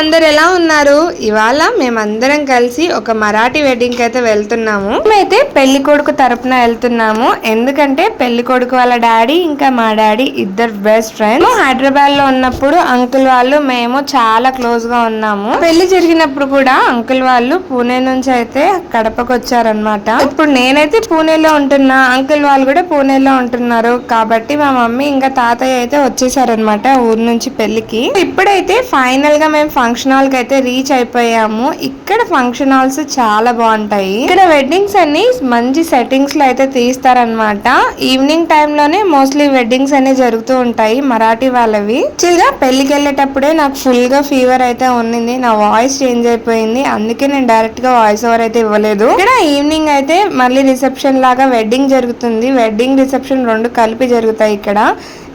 అందరు ఎలా ఉన్నారు? ఇవాళ మేమందరం కలిసి ఒక మరాఠీ వెడ్డింగ్కి అయితే వెళ్తున్నాము. మేమైతే పెళ్ళి కొడుకు తరపున వెళ్తున్నాము. ఎందుకంటే పెళ్ళి కొడుకు వాళ్ళ డాడీ ఇంకా మా డాడీ ఇద్దరు బెస్ట్ ఫ్రెండ్స్ హైదరాబాద్లో ఉన్నప్పుడు అంకుల్ వాళ్ళు మేము చాలా క్లోజ్గా ఉన్నాము. పెళ్ళి జరిగినప్పుడు కూడా అంకుల్ వాళ్ళు పూణే నుంచి అయితే కడపకు వచ్చారనమాట ఇప్పుడు నేనైతే పూణేలో ఉంటున్నా. అంకుల్ వాళ్ళు కూడా పూణేలో ఉంటున్నారు. కాబట్టి మా మమ్మీ ఇంకా తాతయ్య అయితే వచ్చేసారనమాట ఊరు నుంచి పెళ్ళికి. ఇప్పుడైతే ఫైనల్గా మేము ఫంక్షన్ హాల్కి అయితే రీచ్ అయిపోయాము. ఇక్కడ ఫంక్షన్ హాల్స్ చాలా బాగుంటాయి. ఇక్కడ వెడ్డింగ్స్ అన్ని మంచి సెట్టింగ్స్లో అయితే తీస్తారనమాట ఈవినింగ్ టైంలోనే మోస్ట్లీ వెడ్డింగ్స్ అన్ని జరుగుతూ ఉంటాయి మరాఠీ వాళ్ళవి. చిల్గా పెళ్ళికి వెళ్ళేటప్పుడే నాకు ఫుల్గా ఫీవర్ అయితే ఉన్నింది. నా వాయిస్ చేంజ్ అయిపోయింది. అందుకే నేను డైరెక్ట్గా వాయిస్ ఓవర్ అయితే ఇవ్వలేదు. ఇక్కడ ఈవినింగ్ అయితే మళ్ళీ రిసెప్షన్ లాగా వెడ్డింగ్ జరుగుతుంది. వెడ్డింగ్ రిసెప్షన్ రెండు కలిపి జరుగుతాయి ఇక్కడ.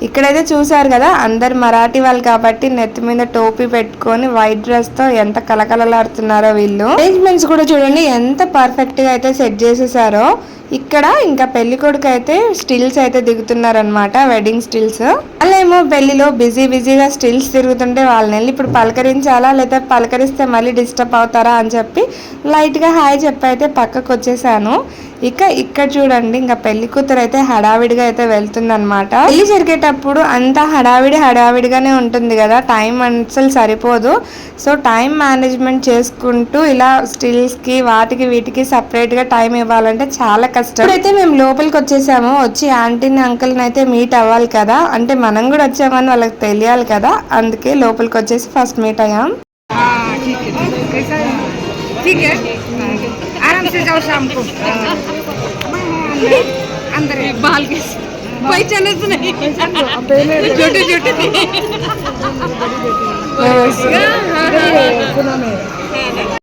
ఇక్కడైతే చూసారు కదా అందరు మరాఠీ వాళ్ళు కాబట్టి నెత్తి మీద టోపీ పెట్టుకొని వైట్ డ్రెస్తో ఎంత కలకలలాడుతున్నారో వీళ్ళు. అరేంజ్మెంట్స్ కూడా చూడండి ఎంత పర్ఫెక్ట్గా అయితే సెట్ చేసేసారో. ఇక్కడ ఇంకా పెళ్ళి కొడుకు అయితే స్టిల్స్ అయితే దిగుతున్నారనమాట వెడ్డింగ్ స్టిల్స్ ఏమో పెళ్ళిలో బిజీ బిజీగా స్టిల్స్ తిరుగుతుంటే వాళ్ళని వెళ్ళి ఇప్పుడు పలకరించాలా లేదా పలకరిస్తే మళ్ళీ డిస్టర్బ్ అవుతారా అని చెప్పి లైట్గా హాయ్ చెప్పి అయితే పక్కకు వచ్చేసాను. ఇక ఇక్కడ చూడండి ఇంకా పెళ్ళి కూతురు అయితే హడావిడిగా అయితే వెళ్తుంది అనమాట పెళ్ళి జరిగేటప్పుడు అంతా హడావిడి హడావిడిగానే ఉంటుంది కదా టైం అసలు సరిపోదు. సో టైం మేనేజ్మెంట్ చేసుకుంటూ ఇలా స్టిల్స్కి వాటికి వీటికి సపరేట్గా టైం ఇవ్వాలంటే చాలా కష్టం. అయితే మేము లోపలికి వచ్చేసాము వచ్చి ఆంటీని అంకుల్ని అయితే మీట్ అవ్వాలి కదా అంటే మనం కూడా వచ్చామని వాళ్ళకి తెలియాలి కదా అందుకే లోపలికి వచ్చేసి ఫస్ట్ మీట్ అయ్యాం.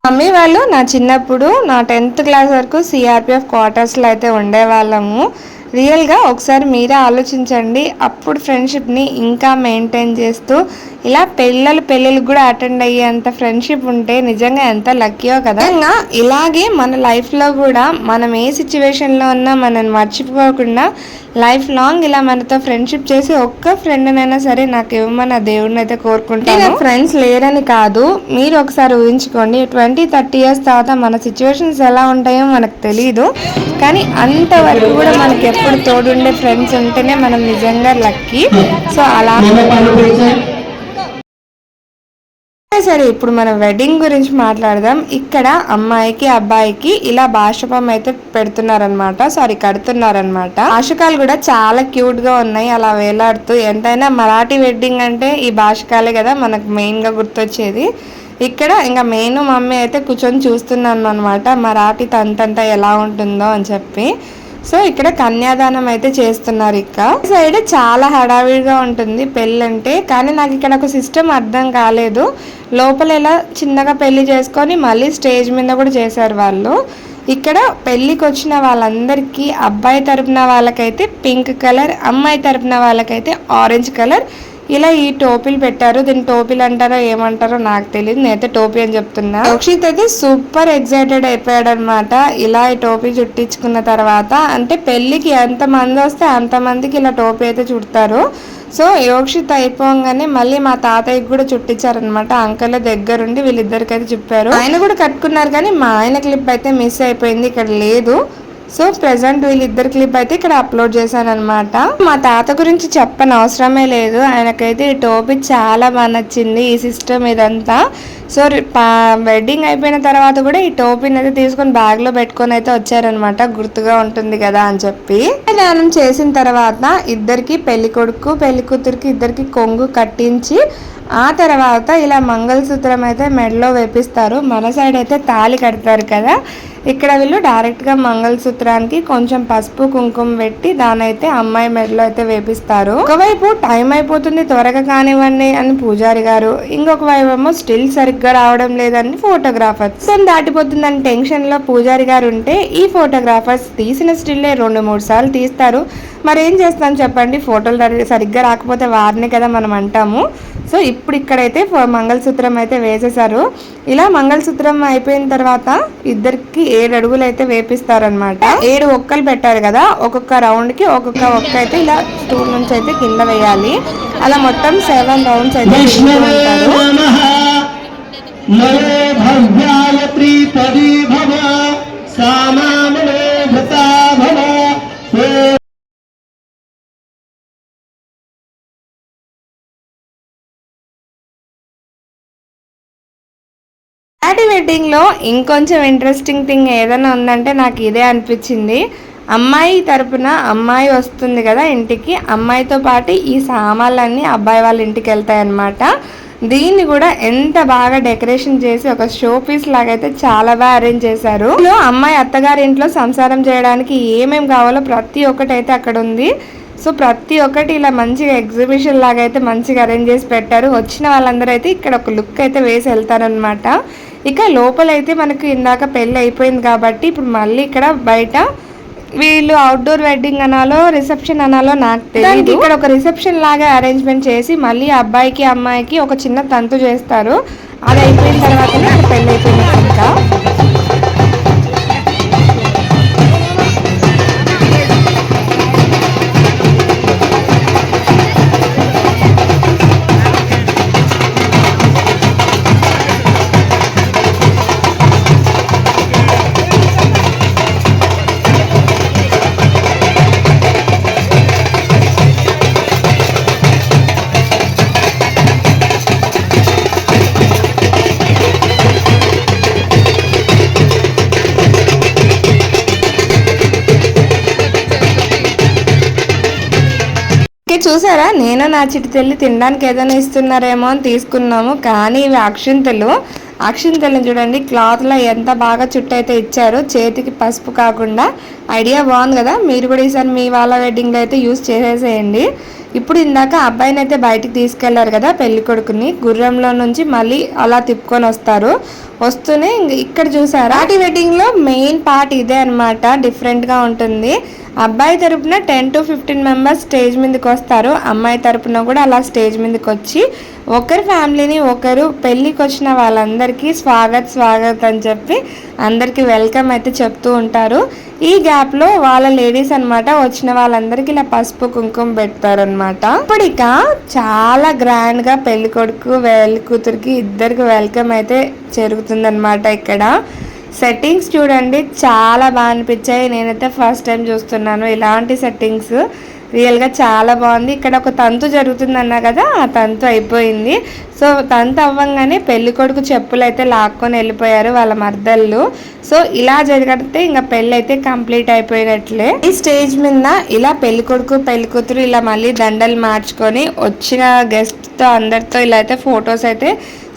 మమ్మీ వాళ్ళు నా చిన్నప్పుడు నా టెన్త్ క్లాస్ వరకు సిఆర్పిఎఫ్ క్వార్టర్స్లో అయితే ఉండేవాళ్ళము. రియల్గా ఒకసారి మీరే ఆలోచించండి. అప్పుడు ఫ్రెండ్షిప్ని ఇంకా మెయింటైన్ చేస్తూ ఇలా పెళ్ళిళ్ళు పెళ్ళిళ్ళకి కూడా అటెండ్ అయ్యేంత ఫ్రెండ్షిప్ ఉంటే నిజంగా ఎంత లక్కీయో కదా? నిజంగా ఇలాగే మన లైఫ్లో కూడా మనం ఏ సిచ్యువేషన్లో ఉన్నా మనల్ని మర్చిపోకుండా లైఫ్ లాంగ్ ఇలా మనతో ఫ్రెండ్షిప్ చేసి ఒక్క ఫ్రెండ్నైనా సరే నాకు ఇవ్వమని దేవుడిని అయితే కోరుకుంటాను. ఫ్రెండ్స్ లేరని కాదు మీరు ఒకసారి ఊహించుకోండి ట్వంటీ థర్టీ ఇయర్స్ తర్వాత మన సిచ్యువేషన్స్ ఎలా ఉంటాయో మనకు తెలియదు కానీ అంతవరకు కూడా మనకి ఎప్పుడు తోడుండే ఫ్రెండ్స్ ఉంటేనే మనం నిజంగా లక్కీ సో అలా సరే ఇప్పుడు మనం వెడ్డింగ్ గురించి మాట్లాడదాం. ఇక్కడ అమ్మాయికి అబ్బాయికి ఇలా భాషపం అయితే పెడుతున్నారనమాట సారీ కడుతున్నారనమాట భాషకాలు కూడా చాలా క్యూట్గా ఉన్నాయి. అలా వేలాడుతూ ఎంతైనా మరాఠీ వెడ్డింగ్ అంటే ఈ భాషకాలే కదా మనకు మెయిన్గా గుర్తొచ్చేది. ఇక్కడ ఇంకా మెయిన్ మమ్మీ అయితే కూర్చొని చూస్తున్నాను అనమాట మరాఠీ తంతంతా ఎలా ఉంటుందో అని చెప్పి. సో ఇక్కడ కన్యాదానం అయితే చేస్తున్నారు ఇక్క. సైడ్ చాలా హడావిడిగా ఉంటుంది పెళ్ళి అంటే కానీ నాకు ఇక్కడ ఒక సిస్టమ్ అర్థం కాలేదు. లోపల ఎలా చిన్నగా పెళ్ళి చేసుకొని మళ్ళీ స్టేజ్ మీద కూడా చేశారు వాళ్ళు. ఇక్కడ పెళ్ళికి వచ్చిన వాళ్ళందరికీ అబ్బాయి తరపున వాళ్ళకైతే పింక్ కలర్ అమ్మాయి తరపున వాళ్ళకైతే ఆరెంజ్ కలర్ ఇలా ఈ టోపీలు పెట్టారు. దీని టోపీలు అంటారో ఏమంటారో నాకు తెలియదు నేనైతే టోపీ అని చెప్తున్నా. రక్షిత్ అయితే సూపర్ ఎగ్జైటెడ్ అయిపోయాడు అనమాట ఇలా ఈ టోపీ చుట్టించుకున్న తర్వాత అంటే పెళ్ళికి ఎంత మంది వస్తే అంత మందికి ఇలా టోపీ అయితే చుడతారు. సో యోక్షిత్ అయిపోగానే మళ్ళీ మా తాతయ్యకి కూడా చుట్టించారనమాట అంకల్ దగ్గరుండి వీళ్ళిద్దరికైతే చెప్పారు. ఆయన కూడా కట్టుకున్నారు కానీ మా ఆయన క్లిప్ అయితే మిస్ అయిపోయింది. ఇక్కడ లేదు. సో ప్రెసెంట్ వీళ్ళిద్దరు క్లిప్ అయితే ఇక్కడ అప్లోడ్ చేశాను అనమాట మా తాత గురించి చెప్పని అవసరమే లేదు. ఆయనకైతే ఈ టోపీ చాలా బాగా నచ్చింది ఈ సిస్టమ్ ఇదంతా సో వెడ్డింగ్ అయిపోయిన తర్వాత కూడా ఈ టోపీని అయితే తీసుకొని బ్యాగ్లో పెట్టుకొని అయితే వచ్చారనమాట గుర్తుగా ఉంటుంది కదా అని చెప్పి. దానం చేసిన తర్వాత ఇద్దరికి పెళ్ళి కొడుకు పెళ్ళి కూతురికి ఇద్దరికి కొంగు కట్టించి ఆ తర్వాత ఇలా మంగళసూత్రం అయితే మెడలో వేపిస్తారు. మన సైడ్ అయితే తాళి కడతారు కదా. ఇక్కడ వీళ్ళు డైరెక్ట్గా మంగళసూత్రానికి కొంచెం పసుపు కుంకుమ పెట్టి దానైతే అమ్మాయి మెడలో అయితే వేపిస్తారు. ఒకవైపు టైం అయిపోతుంది త్వరగా కానివ్వండి అని పూజారి గారు. ఇంకొక వైపు ఏమో స్టిల్ సరిగ్గా రావడం లేదని ఫోటోగ్రాఫర్ దాన్ని దాటిపోతుందని టెన్షన్లో పూజారి గారు ఉంటే ఈ ఫోటోగ్రాఫర్స్ తీసిన స్టిల్లే రెండు మూడు సార్లు తీస్తారు. మరి ఏం చేస్తాం చెప్పండి? ఫోటోలు సరిగ్గా రాకపోతే వారినే కదా మనం అంటాము. సో ఇప్పుడు ఇక్కడైతే ఫ- మంగళసూత్రం అయితే వేసేసారు ఇలా మంగళసూత్రం అయిపోయిన తర్వాత ఇద్దరికి ఏడు అడుగులు అయితే వేపిస్తారనమాట ఏడు ఒక్కలు పెట్టారు కదా ఒక్కొక్క రౌండ్కి ఒక్కొక్క ఒక్క అయితే ఇలా స్టూల్ నుంచి అయితే కింద వేయాలి. అలా మొత్తం సెవెన్ రౌండ్స్ అయితే ఉంటారు నాటి వెడ్డింగ్లో ఇంకొంచెం ఇంట్రెస్టింగ్ థింగ్ ఏదైనా ఉందంటే నాకు ఇదే అనిపించింది. అమ్మాయి తరపున అమ్మాయి వస్తుంది కదా ఇంటికి అమ్మాయితో పాటు ఈ సామాన్లన్నీ అబ్బాయి వాళ్ళ ఇంటికి వెళ్తాయి అన్నమాట దీన్ని కూడా ఎంత బాగా డెకరేషన్ చేసి ఒక షో పీస్ లాగైతే చాలా బాగా అరేంజ్ చేశారు. ఇందులో అమ్మాయి అత్తగారి ఇంట్లో సంసారం చేయడానికి ఏమేమి కావాలో ప్రతి ఒక్కటి అయితే అక్కడ ఉంది. సో ప్రతి ఒక్కటి ఇలా మంచిగా ఎగ్జిబిషన్ లాగా అయితే మంచిగా అరేంజ్ చేసి పెట్టారు. వచ్చిన వాళ్ళందరూ అయితే ఇక్కడ ఒక లుక్ అయితే వేసి వెళ్తారనమాట ఇక లోపలైతే మనకు ఇందాక పెళ్ళి అయిపోయింది కాబట్టి ఇప్పుడు మళ్ళీ ఇక్కడ బయట వీళ్ళు అవుట్డోర్ వెడ్డింగ్ అనాలో రిసెప్షన్ అనాలో నాకు తెలియదు ఇక్కడ ఒక రిసెప్షన్ లాగా అరేంజ్మెంట్ చేసి మళ్ళీ అబ్బాయికి అమ్మాయికి ఒక చిన్న తంతు చేస్తారు. అది అయిపోయిన తర్వాతనే ఇక్కడ పెళ్ళి ఓకే చూసారా? నేను నా చిటి తినడానికి ఏదైనా ఇస్తున్నారేమో అని తీసుకున్నాము. కానీ ఇవి అక్షింతలు. అక్షింతలు చూడండి క్లాత్లో ఎంత బాగా చుట్టూ అయితే ఇచ్చారు చేతికి పసుపు కాకుండా. ఐడియా బాగుంది కదా? మీరు కూడా ఈసారి మీ వాళ్ళ వెడ్డింగ్లో అయితే యూస్ చేసేసేయండి. ఇప్పుడు ఇందాక అబ్బాయిని అయితే బయటికి తీసుకెళ్ళారు కదా పెళ్ళి కొడుకుని. గుర్రంలో నుంచి మళ్ళీ అలా తిప్పుకొని వస్తారు. వస్తూనే ఇక్కడ చూసారా? పార్టీ వెడ్డింగ్లో మెయిన్ పార్ట్ ఇదే అనమాట డిఫరెంట్గా ఉంటుంది. అబ్బాయి తరపున ten to fifteen members stage మీదకి వస్తారు. అమ్మాయి తరపున కూడా అలా స్టేజ్ మీదకి వచ్చి ఒకరి ఫ్యామిలీని ఒకరు పెళ్ళికి వచ్చిన వాళ్ళందరికీ స్వాగత్ స్వాగత్ అని చెప్పి అందరికీ వెల్కమ్ అయితే చెప్తూ ఉంటారు. ఈ గ్యాప్లో వాళ్ళ లేడీస్ అన్నమాట వచ్చిన వాళ్ళందరికీ ఇలా పసుపు కుంకుమ పెడతారనమాట ఇప్పుడు ఇక చాలా గ్రాండ్గా పెళ్ళి కొడుకు పెళ్ళి కూతురికి ఇద్దరికి వెల్కమ్ అయితే జరుగుతుందనమాట ఇక్కడ. సెట్టింగ్స్ చూడండి చాలా బాగా అనిపించాయి. నేనైతే ఫస్ట్ టైం చూస్తున్నాను. ఇలాంటి సెట్టింగ్స్ రియల్గా చాలా బాగుంది. ఇక్కడ ఒక తంతు జరుగుతుంది అన్నా కదా ఆ తంతు అయిపోయింది. సో తంతు అవ్వంగానే పెళ్ళి కొడుకు చెప్పులు అయితే లాక్కొని వెళ్ళిపోయారు వాళ్ళ మర్దళ్ళు. సో ఇలా జరిగితే ఇంకా పెళ్ళి అయితే కంప్లీట్ అయిపోయినట్లే. ఈ స్టేజ్ మీద ఇలా పెళ్ళి కొడుకు పెళ్ళి కూతురు ఇలా మళ్ళీ దండలు మార్చుకొని వచ్చిన గెస్ట్తో అందరితో ఇలా అయితే ఫొటోస్ అయితే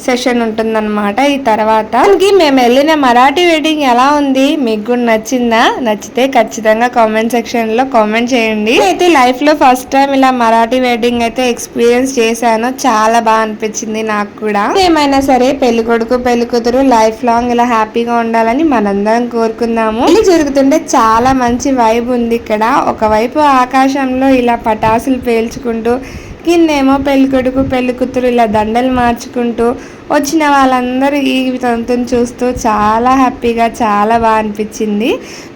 సెషన్ ఉంటుందన్నమాట ఈ తర్వాత. దానికి మేము వెళ్ళిన మరాఠీ వెడ్డింగ్ ఎలా ఉంది? మీకు కూడా నచ్చిందా? నచ్చితే ఖచ్చితంగా కామెంట్ సెక్షన్లో కామెంట్ చేయండి. అయితే లైఫ్లో ఫస్ట్ టైం ఇలా మరాఠీ వెడ్డింగ్ అయితే ఎక్స్పీరియన్స్ చేశాను. చాలా బాగా అనిపించింది నాకు కూడా. ఏమైనా సరే పెళ్ళి కొడుకు పెళ్ళి కూతురు లైఫ్ లాంగ్ ఇలా హ్యాపీగా ఉండాలని మనందరం కోరుకుందాము. ఇది జరుగుతుంటే చాలా మంచి వైబ్ ఉంది ఇక్కడ. ఒకవైపు ఆకాశంలో ఇలా పటాసులు పేల్చుకుంటూ కిందేమో పెళ్ళికొడుకు పెళ్ళికూతురు పెళ్ళి కూతురు ఇలా దండలు మార్చుకుంటూ వచ్చిన వాళ్ళందరూ ఈ తంతుని చూస్తూ చాలా హ్యాపీగా చాలా బాగా అనిపించింది.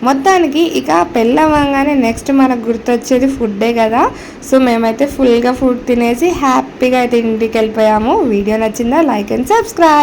మొత్తానికి ఇక పెళ్ళవ్వగానే నెక్స్ట్ మనకు గుర్తొచ్చేది ఫుడ్డే కదా. సో మేమైతే ఫుల్గా ఫుడ్ తినేసి హ్యాపీగా అయితే ఇంటికి వెళ్ళిపోయాము వీడియో నచ్చిందా? Like and subscribe.